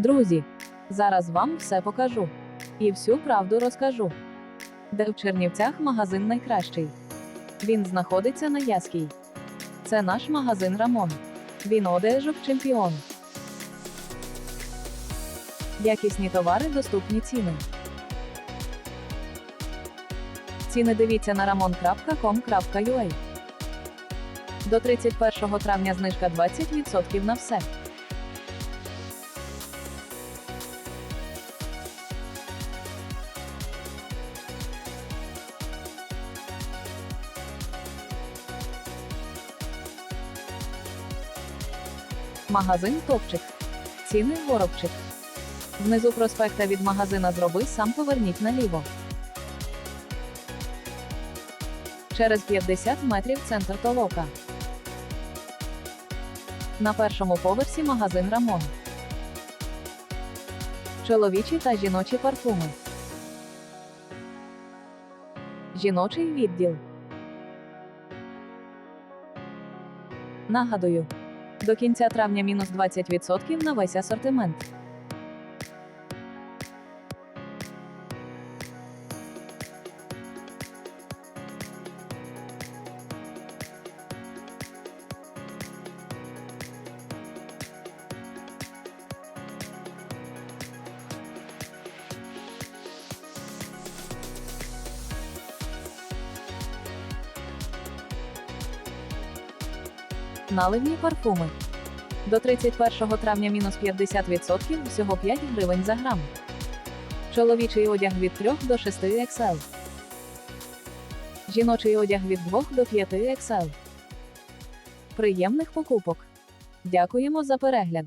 Друзі, зараз вам все покажу. І всю правду розкажу. Де в Чернівцях магазин найкращий. Він знаходиться на Яській. Це наш магазин Рамон. Він одежок чемпіон. Якісні товари, доступні ціни. Ціни дивіться на ramon.com.ua. До 31 травня знижка 20% на все. Магазин Топчик. Ціни Воробчик. Внизу проспекта від магазина Зроби сам поверніть наліво. Через 50 метрів центр Толока. На першому поверсі магазин Рамон. Чоловічі та жіночі парфуми. Жіночий відділ. Нагадую. До кінця травня мінус 20% на весь асортимент. Наливні парфуми. До 31 травня мінус 50%, всього 5 гривень за грам. Чоловічий одяг від 3 до 6 XL. Жіночий одяг від 2 до 5 XL. Приємних покупок. Дякуємо за перегляд.